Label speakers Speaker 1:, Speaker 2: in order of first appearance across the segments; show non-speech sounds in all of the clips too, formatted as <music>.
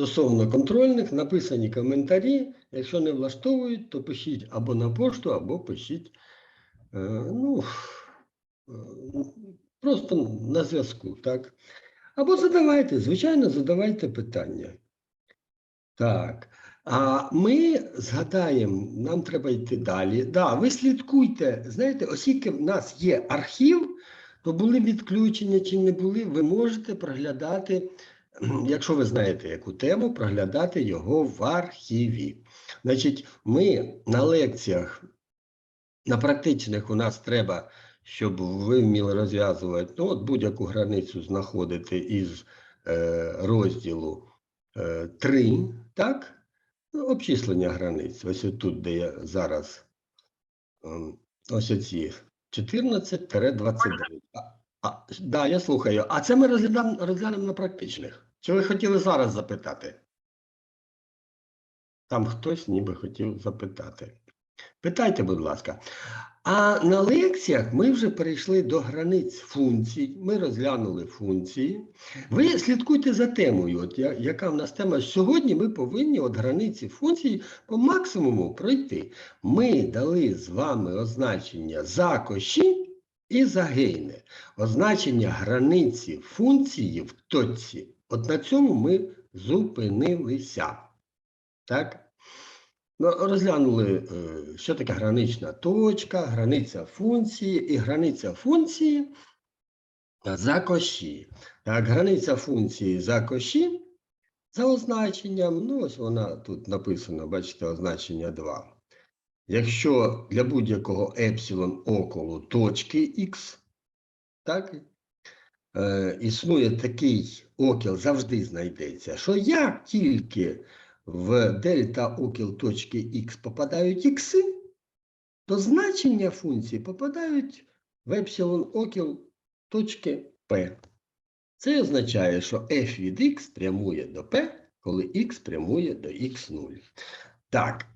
Speaker 1: Стосовно контрольних, написані коментарі. Якщо не влаштовують, то пишіть або на пошту, або пишіть е, ну, е, просто на зв'язку, так? Або задавайте, звичайно, задавайте питання. Так. А ми згадаємо, нам треба йти далі. Да, ви слідкуйте, знаєте, оскільки в нас є архів, то були відключення чи не були, ви можете проглядати, якщо ви знаєте яку тему, проглядати його в архіві. Значить, ми на лекціях, на практичних у нас треба, щоб ви вміли розв'язувати ну, от будь-яку границю знаходити із е, розділу е, 3, так? Ну, обчислення границь. Ось тут, де я зараз ем, ось оці 14-29. А, да, я слухаю. А це ми розглянемо, розглянемо на практичних. Чи ви хотіли зараз запитати? Там хтось ніби хотів запитати. Питайте, будь ласка. А на лекціях ми вже перейшли до границь функцій. Ми розглянули функції. Ви слідкуйте за темою, от я- яка в нас тема. Сьогодні ми повинні от границі функцій по максимуму пройти. Ми дали з вами означення за коші і за гейне. Означення границі функції в точці. От на цьому ми зупинилися. Так? Ну, розглянули, е, що таке гранична точка, границя функції і границя функції за коші. Так, границя функції за коші за означенням, ну ось вона тут написано, бачите, означення 2. Якщо для будь-якого епсилон около точки х, так, е, існує такий окіл, завжди знайдеться, що як тільки в дельта окіл точки х попадають ікси, то значення функції попадають в епсилон окіл точки P. Це означає, що f від x прямує до P, коли x прямує до x0. Так.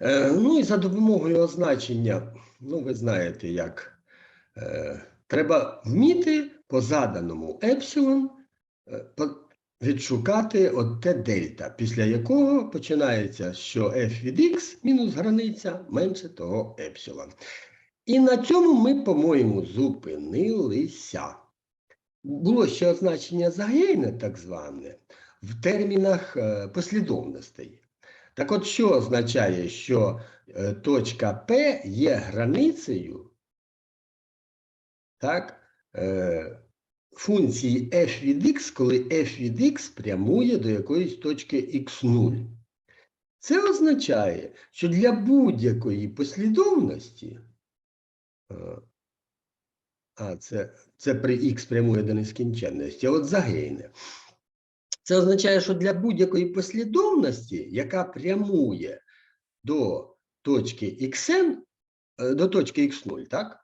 Speaker 1: Е, ну і за допомогою означення, ну ви знаєте, як е, треба вміти по заданому епсилон е, відшукати от те дельта, після якого починається, що f від x мінус границя менше того епсилон. І на цьому ми, по-моєму, зупинилися. Було ще означення загейне, так зване, в термінах послідовностей. Так от, що означає, що е, точка P є границею так, е, функції f від x, коли f від x прямує до якоїсь точки x0. Це означає, що для будь-якої послідовності, е, а це, це при x прямує до нескінченності, от загейне. Це означає, що для будь-якої послідовності, яка прямує до точки xn, е, до точки x0, так?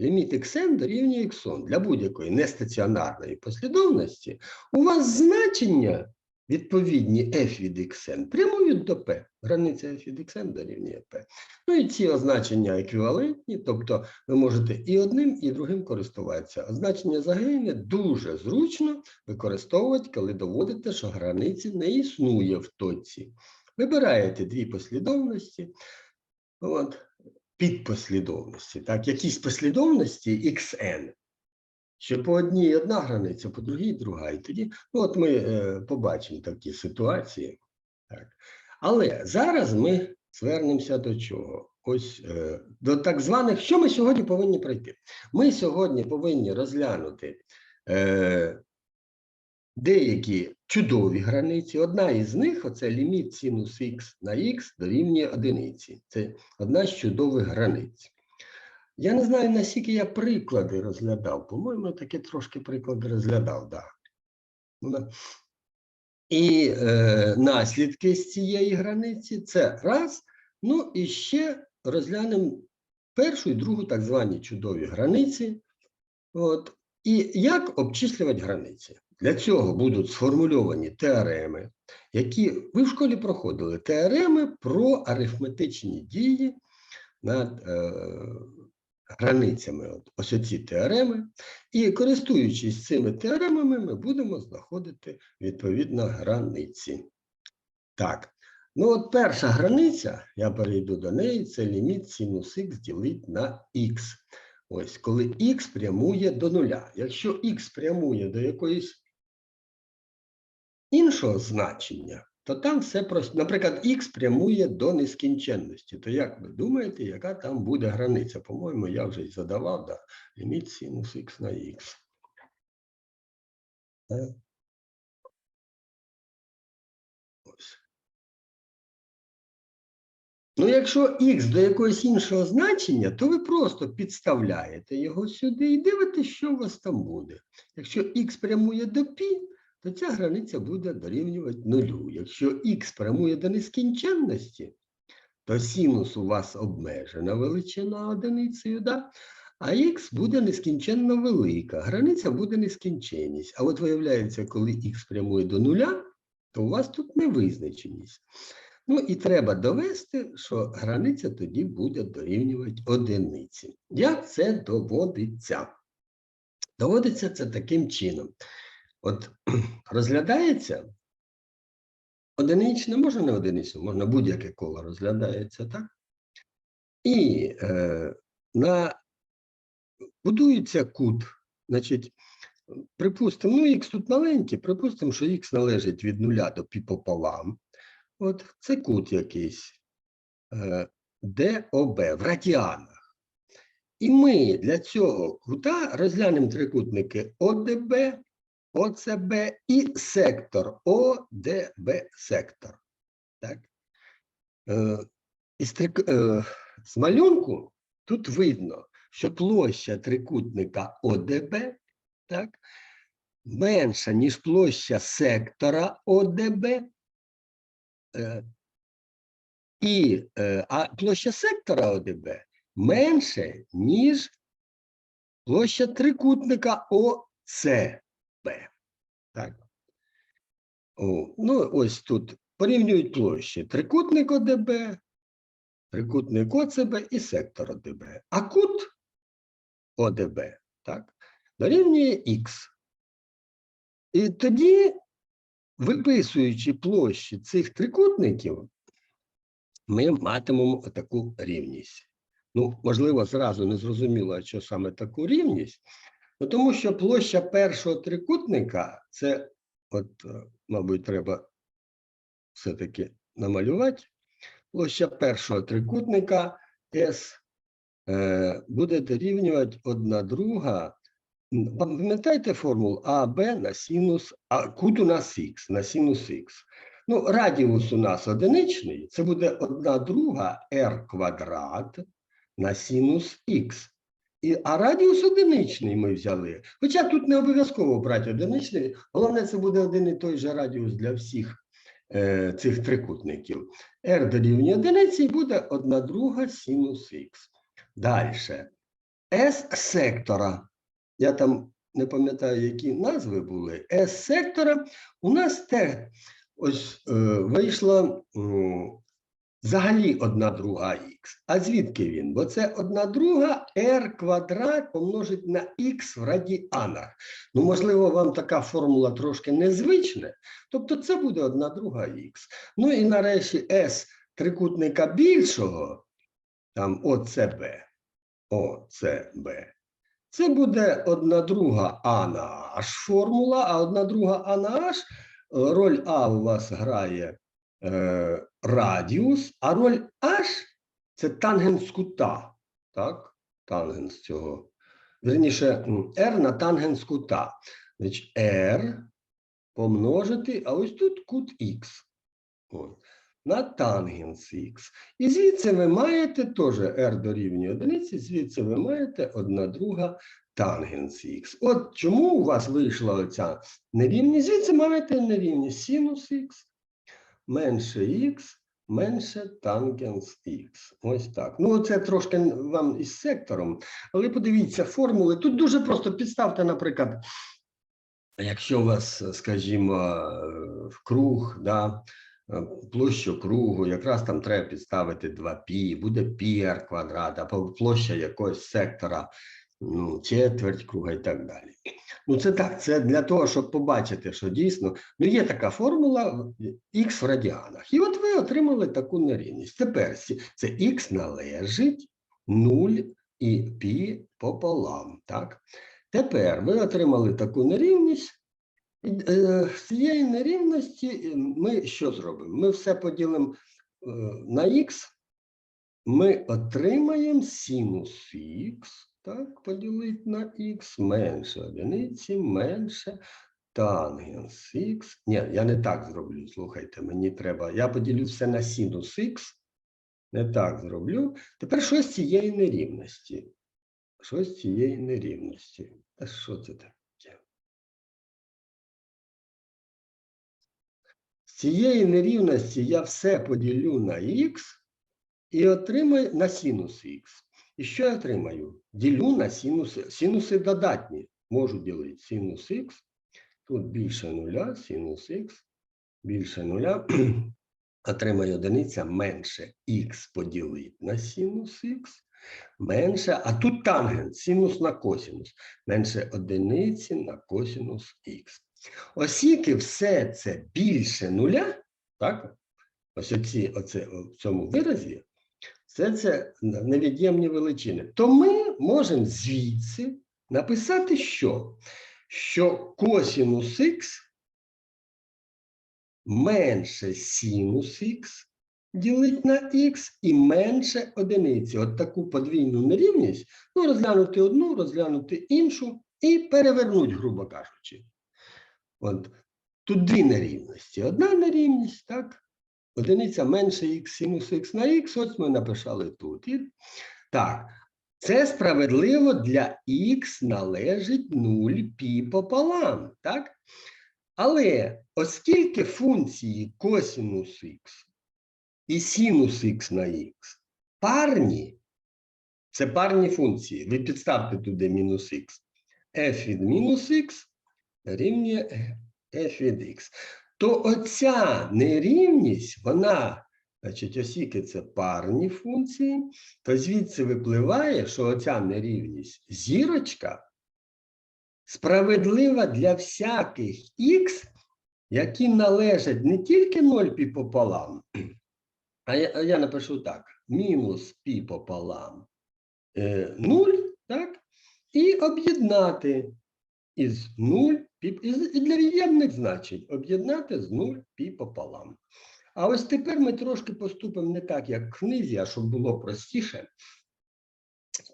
Speaker 1: Ліміт xn дорівнює x1 для будь-якої нестаціонарної послідовності, у вас значення відповідні f від xn прямують до p. Границя f від xn дорівнює p. Ну і ці означення еквівалентні, тобто ви можете і одним, і другим користуватися. Означення загальне дуже зручно використовувати, коли доводите, що границі не існує в точці. Вибираєте дві послідовності. От, підпослідовності, так, якісь послідовності xn, що по одній одна границя, по другій друга. І тоді, ну от ми е, побачимо такі ситуації. Так. Але зараз ми звернемося до чого? Ось е, до так званих, що ми сьогодні повинні пройти? Ми сьогодні повинні розглянути е, деякі чудові границі. Одна із них оце ліміт синус х на х дорівнює одиниці. Це одна з чудових границь. Я не знаю, наскільки я приклади розглядав. По-моєму, я таки трошки приклади розглядав, да. Ну, да. І е, наслідки з цієї границі це раз. Ну і ще розглянемо першу і другу так звані чудові границі. От. І як обчислювати границі? Для цього будуть сформульовані теореми, які ви в школі проходили. Теореми про арифметичні дії над е, границями. От, ось оці теореми. І користуючись цими теоремами, ми будемо знаходити відповідно границі. Так. Ну, от перша границя, я перейду до неї, це ліміт синус х ділить на х. Ось, коли х прямує до нуля. Якщо х прямує до якоїсь іншого значення, то там все просто. Наприклад, х прямує до нескінченності. То як ви думаєте, яка там буде границя? По-моєму, я вже й задавав, да. ліміт синус х на х. Е. Ну, якщо х до якогось іншого значення, то ви просто підставляєте його сюди і дивитесь, що у вас там буде. Якщо х прямує до π, то ця границя буде дорівнювати нулю. Якщо х прямує до нескінченності, то синус у вас обмежена величина одиницею, да? а х буде нескінченно велика, границя буде нескінченність. А от виявляється, коли х прямує до нуля, то у вас тут невизначеність. Ну і треба довести, що границя тоді буде дорівнювати одиниці. Як це доводиться? Доводиться це таким чином. От <clears throat> розглядається одиничне, можна не одиничне, можна будь-яке коло розглядається, так? І е, на, будується кут, значить, припустимо, ну, х тут маленький, припустимо, що х належить від нуля до пі пополам. От це кут якийсь е, ДОБ в радіанах. І ми для цього кута розглянемо трикутники ОДБ, ОЦБ і сектор ОДБ сектор. Так? Е, е, з малюнку тут видно, що площа трикутника ОДБ так, менша, ніж площа сектора ОДБ. Е, і, а площа сектора ОДБ менше, ніж площа трикутника ОЦБ. Так. О, ну, ось тут порівнюють площі трикутник ОДБ, трикутник ОЦБ і сектор ОДБ. А кут ОДБ так, дорівнює Х. І тоді виписуючи площі цих трикутників, ми матимемо таку рівність. Ну, можливо, зразу не зрозуміло, що саме таку рівність, тому що площа першого трикутника це, от, е, мабуть, треба все-таки намалювати. Площа першого трикутника S е, буде дорівнювати одна друга Пам'ятаєте формулу АБ на синус, а кут у нас х на синус х. Ну, радіус у нас одиничний, це буде одна друга r квадрат на синус х. І, а радіус одиничний ми взяли. Хоча тут не обов'язково брати одиничний, головне, це буде один і той же радіус для всіх е, цих трикутників. r дорівнює одиниці і буде одна друга синус х. Далі. S сектора я там не пам'ятаю, які назви були, С-сектора, у нас те ось е, вийшло м, взагалі одна друга х. А звідки він? Бо це одна друга r квадрат помножить на х в радіанах. Ну, можливо, вам така формула трошки незвична, тобто це буде одна друга х. Ну і нарешті S трикутника більшого, там ОЦБ, ОЦБ. Це буде одна друга А на H формула, а одна друга А на H, роль А у вас грає е, радіус, а роль H це тангенс кута. Так? Тангенс цього. Верніше, R на тангенс кута. Значить, R помножити, а ось тут кут Х. На тангенс х. І звідси ви маєте теж r дорівнює одиниці, звідси ви маєте одна друга тангенс х. От чому у вас вийшла оця нерівність? Звідси маєте нерівність синус х менше х менше тангенс х. Ось так. Ну, це трошки вам із сектором, але подивіться формули. Тут дуже просто підставте, наприклад, якщо у вас, скажімо, в круг, да, площу кругу, якраз там треба підставити 2π, буде πr квадрат, або площа якогось сектора ну, четверть круга і так далі. Ну, це так, це для того, щоб побачити, що дійсно ну, є така формула х в радіанах. І от ви отримали таку нерівність. Тепер це х належить 0 і пі пополам. Так? Тепер ви отримали таку нерівність. Е, З цієї нерівності е, ми що зробимо? Ми все поділимо е, на х, ми отримаємо синус х, так, поділити на х менше одиниці, менше тангенс х. Ні, я не так зроблю, слухайте, мені треба. Я поділю все на синус х. Не так зроблю. Тепер що з цієї нерівності? Що з цієї нерівності? Та що це таке? З цієї нерівності я все поділю на х і отримаю на синус х. І що я отримаю? Ділю на синуси. Синуси додатні. Можу ділити синус х. Тут більше нуля, синус х, більше нуля. <clears throat> Отримаю одиниця менше х поділити на синус х. Менше, а тут тангенс, синус на косинус. Менше одиниці на косинус х. Оскільки все це більше нуля, так? Ось оці, оце, в цьому виразі, все це невід'ємні величини. То ми можемо звідси написати що? Що косинус х менше синус х ділить на х і менше одиниці. От таку подвійну нерівність, ну, розглянути одну, розглянути іншу і перевернути, грубо кажучи. От тут дві нерівності. Одна нерівність, так? Одиниця менше х синус х на х, ось ми написали тут. Так, це справедливо для х належить 0 пі пополам, так? Але оскільки функції косинус х і синус х на х парні, це парні функції, ви підставте туди мінус х, f від мінус х рівнює f від х, то оця нерівність, вона, значить, оскільки це парні функції, то звідси випливає, що оця нерівність зірочка справедлива для всяких х, які належать не тільки 0 пі пополам, а я, я напишу так: мінус пі пополам е, 0, так? І об'єднати із 0 пі, і для від'ємних значень об'єднати з 0 пі пополам. А ось тепер ми трошки поступимо не так, як в книзі, а щоб було простіше.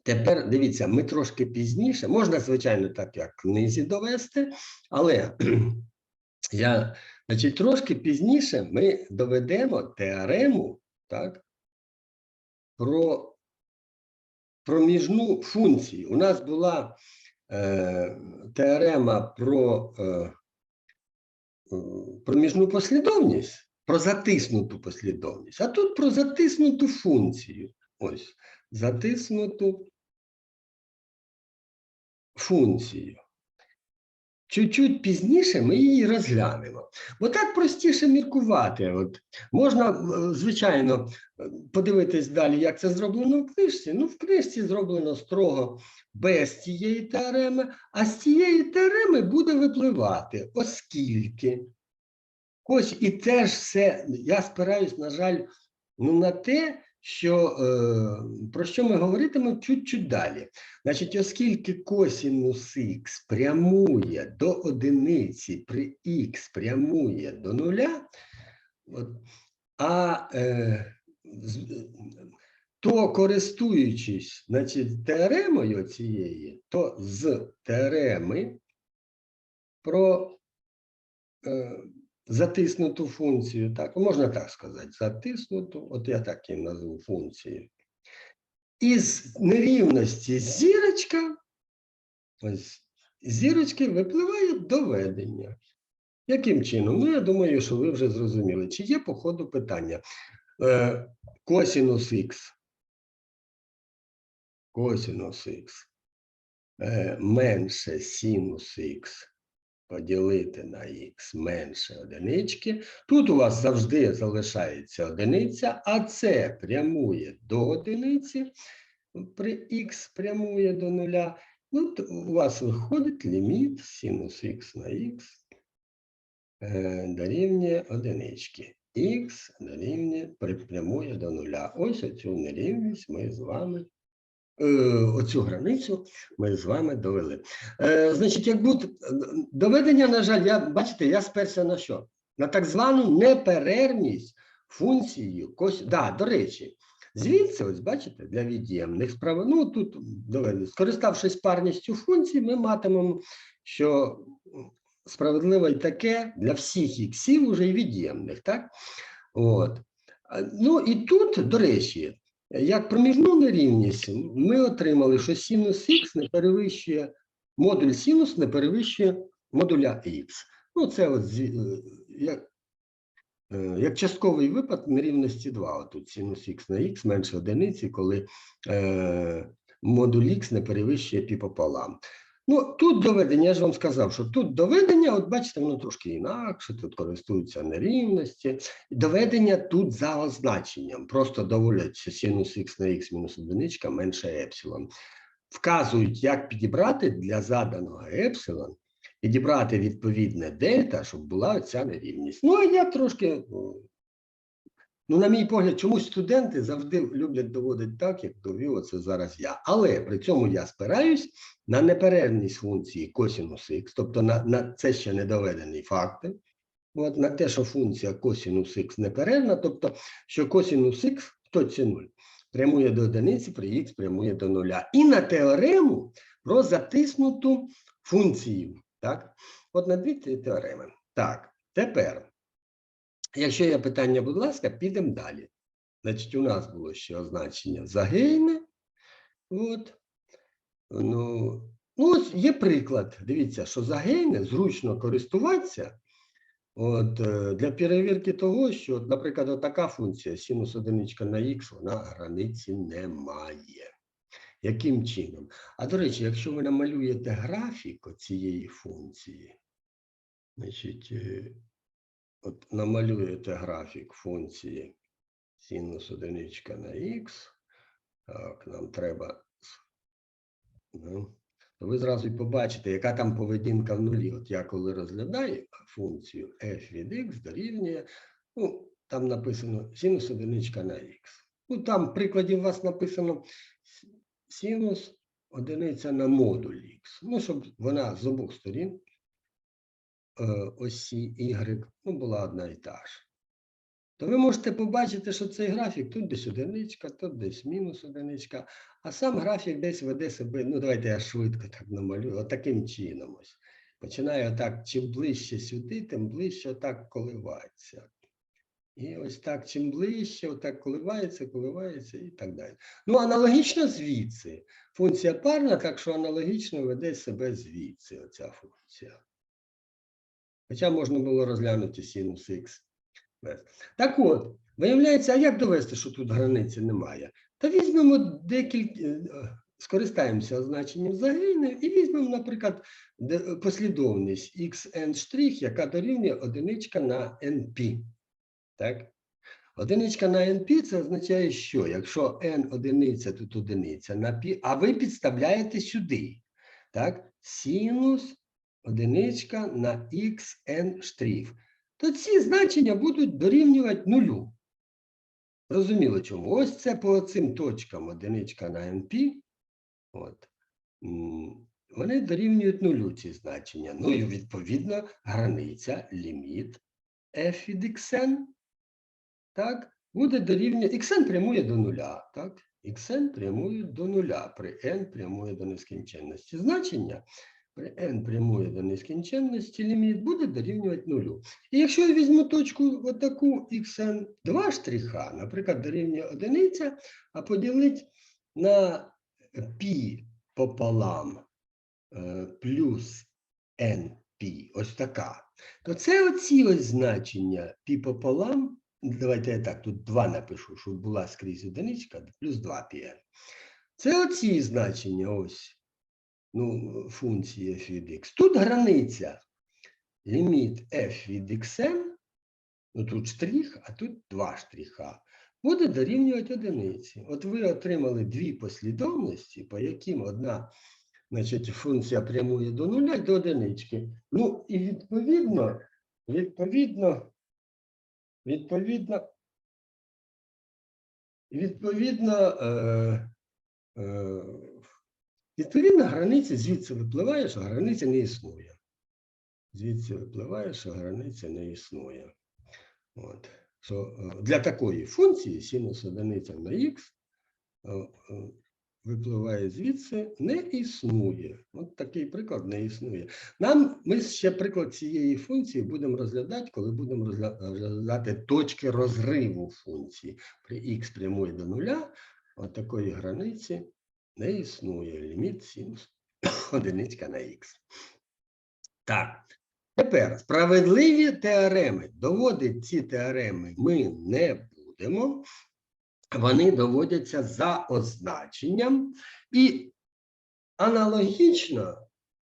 Speaker 1: Тепер дивіться, ми трошки пізніше, можна, звичайно, так, як в книзі довести, але <clears throat> я, значить, трошки пізніше ми доведемо теорему так, про проміжну функцію. У нас була теорема про е, проміжну послідовність, про затиснуту послідовність, а тут про затиснуту функцію. Ось, затиснуту функцію. Чуть-чуть пізніше ми її розглянемо. Бо так простіше міркувати. От можна, е, звичайно, е, подивитись далі, як це зроблено в книжці. Ну, в книжці зроблено строго без цієї теореми, а з цієї теореми буде випливати, оскільки. Ось і теж все, я спираюсь, на жаль, ну, на те, що, е, про що ми говоритимемо чуть-чуть далі. Значить, оскільки косінус х прямує до одиниці при х прямує до нуля, от, а е, то користуючись значить, теоремою цієї, то з теореми про е, затиснуту функцію, так, можна так сказати, затиснуту, от я так її назву функцією. Із нерівності зірочка, ось зірочки випливає доведення. Яким чином? Ну, я думаю, що ви вже зрозуміли, чи є по ходу питання. Е, косінус х. Косінус х е, менше синус х поділити на х менше одинички. Тут у вас завжди залишається одиниця, а це прямує до одиниці, при х прямує до нуля. Ну, у вас виходить ліміт синус х на х е, дорівнює одинички. Х дорівнює припрямує до нуля. Ось оцю нерівність ми з вами, оцю границю ми з вами довели. Е, значить, як буде доведення, на жаль, я, бачите, я сперся на що? На так звану неперервність функції кось. Да, до речі, звідси, ось бачите, для від'ємних справ, ну тут довели, скориставшись парністю функцій, ми матимемо, що справедливо й таке для всіх іксів уже й від'ємних, так? От. Ну і тут, до речі, як проміжну нерівність, ми отримали, що синус х не перевищує, модуль синус не перевищує модуля х. Ну, це от е, як, е, як частковий випад нерівності 2. Тут синус х на х менше одиниці, коли е, модуль х не перевищує пі пополам. Ну, тут доведення, я ж вам сказав, що тут доведення, от бачите, воно трошки інакше, тут користуються нерівності. Доведення тут за означенням. Просто доводять, що синус х на х мінус одиничка менше епсилон. Вказують, як підібрати для заданого епсилон, підібрати відповідне дельта, щоб була ця нерівність. Ну, а я трошки, ну, на мій погляд, чомусь студенти завжди люблять доводити так, як довів оце зараз я. Але при цьому я спираюсь на неперервність функції косінус х, тобто на, на це ще не доведений факт. От на те, що функція косінус х неперервна, тобто, що косінус х в точці 0 прямує до одиниці, при х прямує до нуля. І на теорему про затиснуту функцію. Так? От на дві теореми. Так, тепер, якщо є питання, будь ласка, підемо далі. Значить, у нас було ще означення загейне. От. Ну, ну, ось є приклад. Дивіться, що загейне зручно користуватися. От, е, для перевірки того, що, наприклад, от така функція синус одиничка на х, вона границі не має. Яким чином? А до речі, якщо ви намалюєте графік цієї функції, значить, е, от намалюєте графік функції синус одиничка на х, так, нам треба, ну, то ви зразу побачите, яка там поведінка в нулі. От я коли розглядаю функцію f від x дорівнює, ну, там написано синус одиничка на х. Ну, там в прикладі у вас написано синус одиниця на модуль х. Ну, щоб вона з обох сторін осі y ну, була одна і та ж. То ви можете побачити, що цей графік тут десь одиничка, тут десь мінус одиничка, а сам графік десь веде себе, ну давайте я швидко так намалюю, отаким чином ось. Починає отак, чим ближче сюди, тим ближче отак коливається. І ось так, чим ближче, отак коливається, коливається і так далі. Ну, аналогічно звідси. Функція парна, так що аналогічно веде себе звідси, оця функція. Хоча можна було розглянути синус х. Так от, виявляється, а як довести, що тут границі немає? Та візьмемо декілька, е, скористаємося означенням загини і візьмемо, наприклад, послідовність xn', яка дорівнює одиничка на np. Так? Одиничка на np це означає, що якщо n одиниця, тут одиниця на π, а ви підставляєте сюди. Так? Синус одиничка на xn штрих, то ці значення будуть дорівнювати нулю. Зрозуміло чому? Ось це по цим точкам одиничка на np. От. Вони дорівнюють нулю ці значення. Ну і відповідно границя, ліміт f від xn, так, буде дорівнювати. xn прямує до нуля, так? xn прямує до нуля, при n прямує до нескінченності. Значення n прямує до нескінченності, ліміт буде дорівнювати нулю. І якщо я візьму точку отаку xn 2 штриха, наприклад, дорівнює одиниця, а поділити на π пополам е, плюс np, ось така, то це оці ось значення π пополам, давайте я так, тут 2 напишу, щоб була скрізь одиничка, плюс 2 πn. Це оці значення ось, ну, функції f від x. Тут границя, ліміт f від xn, ну тут штрих, а тут два штриха, буде дорівнювати одиниці. От ви отримали дві послідовності, по яким одна значить, функція прямує до нуля до одинички. Ну, і відповідно, відповідно, відповідно, відповідно, е, е, відповідно, границя звідси випливає, що границя не існує. Звідси випливає, що границя не існує. От. Що е, для такої функції синус одиниця на х е, е, випливає звідси, не існує. От такий приклад не існує. Нам ми ще приклад цієї функції будемо розглядати, коли будемо розглядати точки розриву функції. При х прямує до нуля, от такої границі не існує. Ліміт синус <coughs> одиничка на х. Так. Тепер справедливі теореми. Доводити ці теореми ми не будемо. Вони доводяться за означенням і аналогічно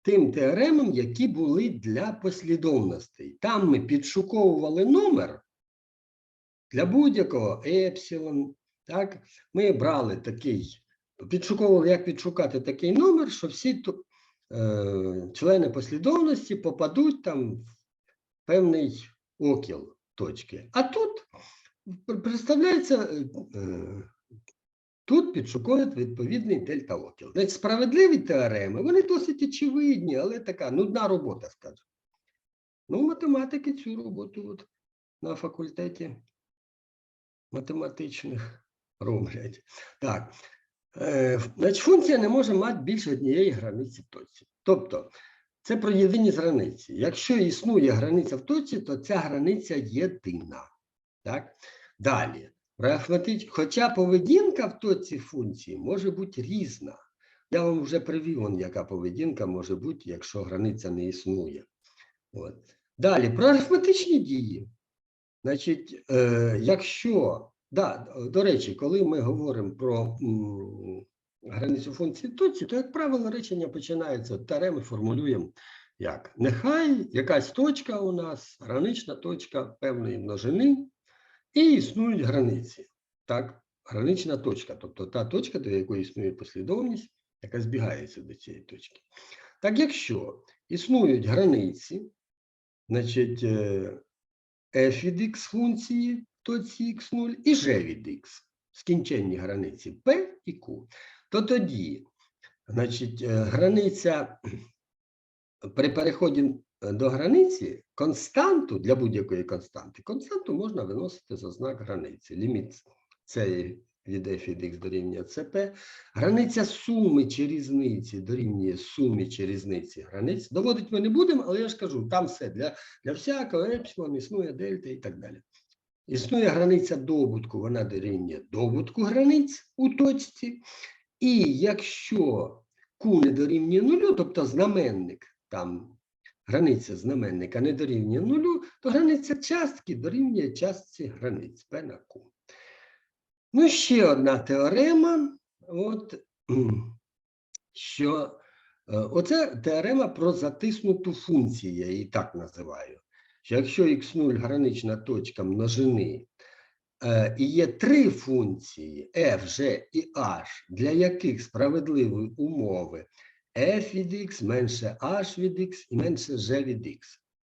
Speaker 1: тим теоремам, які були для послідовностей. Там ми підшуковували номер для будь-якого епсилон. Так? Ми брали такий, підшуковували, як відшукати такий номер, що всі е, члени послідовності попадуть там в певний окіл точки. А тут представляється, е, е, тут підшукують відповідний дельта окіл. Значить, справедливі теореми, вони досить очевидні, але така нудна робота, скажімо. Ну, математики цю роботу от на факультеті математичних роблять. Так. Е, значить, функція не може мати більше однієї границі в точці. Тобто, це про єдиність границі. Якщо існує границя в точці, то ця границя єдина. Так? Далі. Хоча поведінка в точці функції може бути різна. Я вам вже привів, он, яка поведінка може бути, якщо границя не існує. От. Далі, про арифметичні дії. Значить, е, якщо, да, до речі, коли ми говоримо про м, границю точці, то, як правило, речення починаються от теореми, формулюємо як. Нехай якась точка у нас, гранична точка певної множини, і існують границі. Так, гранична точка, тобто та точка, до якої існує послідовність, яка збігається до цієї точки. Так, якщо існують границі, значить, е, f від x функції точці x0 і g від x, скінченні границі p і q, то тоді, значить, е, границя при переході е, до границі константу для будь-якої константи, константу можна виносити за знак границі. Ліміт цієї від f від x дорівнює cp. Границя суми чи різниці дорівнює сумі чи різниці границь. Доводити ми не будемо, але я ж кажу, там все для, для всякого епсилон існує дельта і так далі. Існує границя добутку, вона дорівнює добутку границь у точці. І якщо Q не дорівнює нулю, тобто знаменник, там границя знаменника не дорівнює нулю, то границя частки дорівнює частці границь P на Q. Ну, ще одна теорема, от, <clears throat> що е, оце теорема про затиснуту функцію, я її так називаю. Що якщо x0 гранична точка множини, е, і є три функції f, g і h, для яких справедливі умови f від x менше h від x і менше g від x.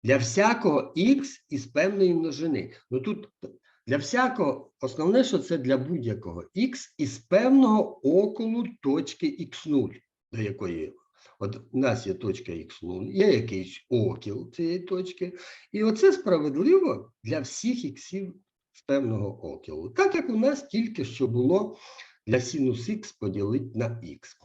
Speaker 1: Для всякого x із певної множини. Ну тут для всякого, основне, що це для будь-якого x із певного околу точки x0, до якої от у нас є точка x0, є якийсь окіл цієї точки, і оце справедливо для всіх іксів з певного окілу. Так як у нас тільки що було для синус х поділити на х.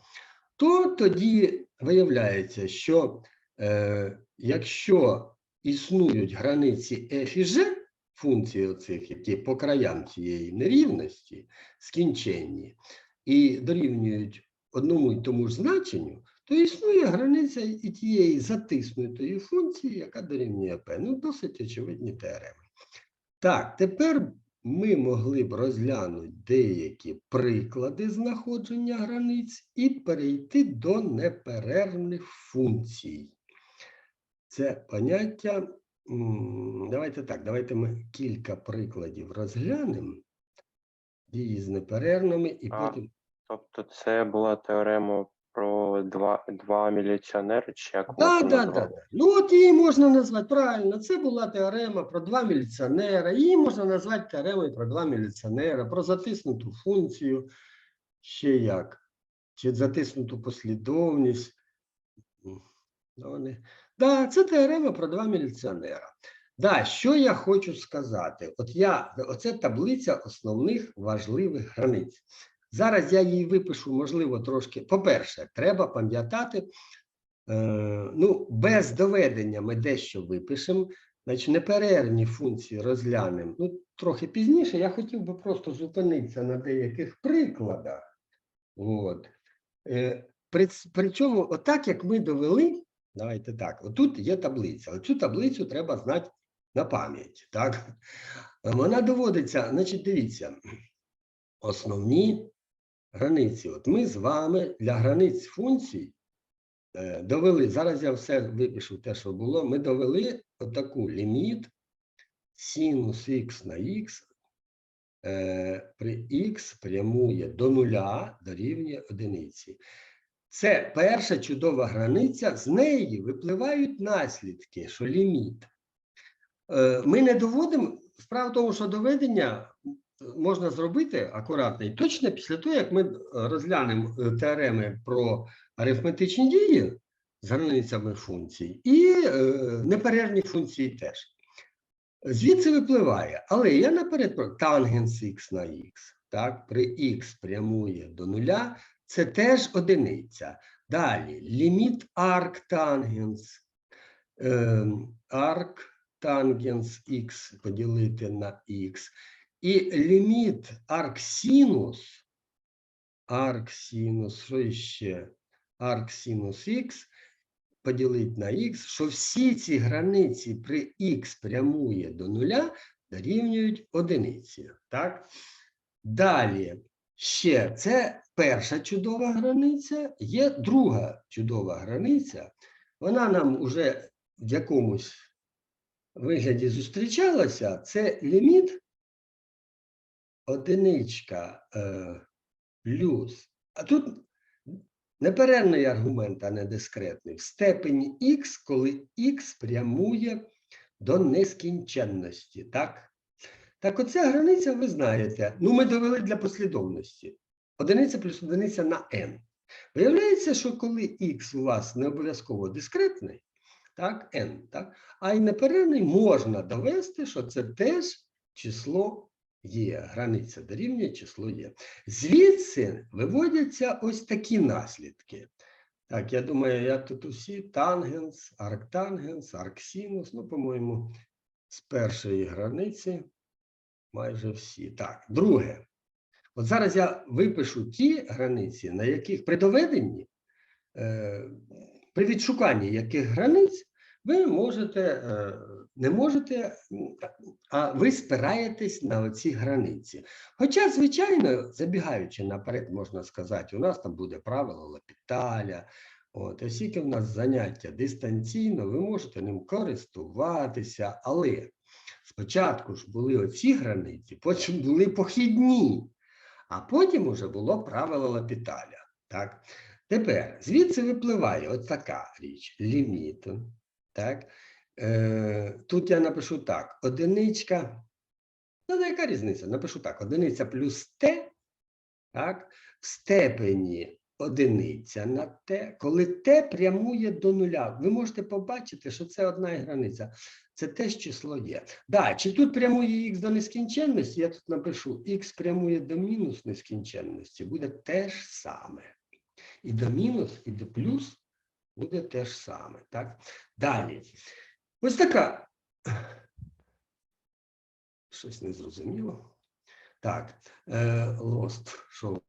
Speaker 1: То тоді виявляється, що е, якщо існують границі f і g, функції оцих, які по краям цієї нерівності скінченні і дорівнюють одному й тому ж значенню, то існує границя і тієї затиснутої функції, яка дорівнює p. Ну, досить очевидні теореми. Так, тепер ми могли б розглянути деякі приклади знаходження границь і перейти до неперервних функцій. Це поняття. Давайте так, давайте ми кілька прикладів розглянемо. Дії з неперервними і
Speaker 2: А.
Speaker 1: потім.
Speaker 2: Тобто це була теорема про два, два міліціонери, чи як
Speaker 1: Так, так,
Speaker 2: називала?
Speaker 1: так. Ну, от її можна назвати правильно. Це була теорема про два міліціонера. Її можна назвати теоремою про два міліціонера, про затиснуту функцію, ще як, чи затиснуту послідовність. М, ну, Да, це теорема про два міліціонера. Да, що я хочу сказати? От я, оце таблиця основних важливих границь. Зараз я її випишу, можливо, трошки. По-перше, треба пам'ятати, е, ну, без доведення ми дещо випишемо, значить неперервні функції розглянемо. Ну, трохи пізніше я хотів би просто зупинитися на деяких прикладах. От. Е, причому, отак як ми довели, давайте так, отут є таблиця. Оцю таблицю треба знати на пам'ять. Так? Вона доводиться, значить, дивіться, основні границі. От ми з вами для границь функцій е, довели, зараз я все випишу те, що було, ми довели отаку ліміт синус х на х е, при х прямує до нуля дорівнює одиниці. Це перша чудова границя, з неї випливають наслідки, що ліміт. Е, Ми не доводимо, справа в тому, що доведення можна зробити акуратно і точно після того, як ми е, розглянемо е, теореми про арифметичні дії з границями функцій і е, неперервні функції теж. Звідси випливає, але я наперед про тангенс х на х, так, при х прямує до нуля, це теж одиниця. Далі ліміт арктангенс, е, арктангенс х поділити на х, і ліміт арксинус, арксинус, що ще? Арксинус х поділити на х, що всі ці границі при х прямує до нуля дорівнюють одиниці. Так? Далі ще це перша чудова границя, є друга чудова границя. Вона нам уже в якомусь вигляді зустрічалася. Це ліміт одиничка е, плюс. А тут неперервний аргумент, а не дискретний. В степені х, коли х прямує до нескінченності. Так? Так оця границя, ви знаєте, ну ми довели для послідовності. Одиниця плюс одиниця на n. Виявляється, що коли х у вас не обов'язково дискретний, так, n, так, а й неперервний можна довести, що це теж число є. Границя дорівнює число є. Звідси виводяться ось такі наслідки. Так, я думаю, я тут усі тангенс, арктангенс, арксинус, ну, по-моєму, з першої границі майже всі. Так, друге. От зараз я випишу ті границі, на яких при доведенні, е, при відшуканні яких границь ви можете, е, не можете, а ви спираєтесь на оці границі. Хоча, звичайно, забігаючи наперед, можна сказати, у нас там буде правило Лапіталя, От, оскільки в нас заняття дистанційно, ви можете ним користуватися, але спочатку ж були оці границі, потім були похідні, а потім уже було правило Лапіталя. Так? Тепер звідси випливає от така річ ліміт. Так? Е, тут я напишу так: одиничка. Ну, яка різниця? Напишу так: одиниця плюс t, так, в степені одиниця на t, коли t прямує до нуля. Ви можете побачити, що це одна границя. Це теж число є. Да, чи тут прямує х до нескінченності, я тут напишу х прямує до мінус нескінченності, буде те ж саме. І до мінус, і до плюс буде те ж саме. Так? Далі. Ось така. Щось незрозуміло. Так, е, лост, що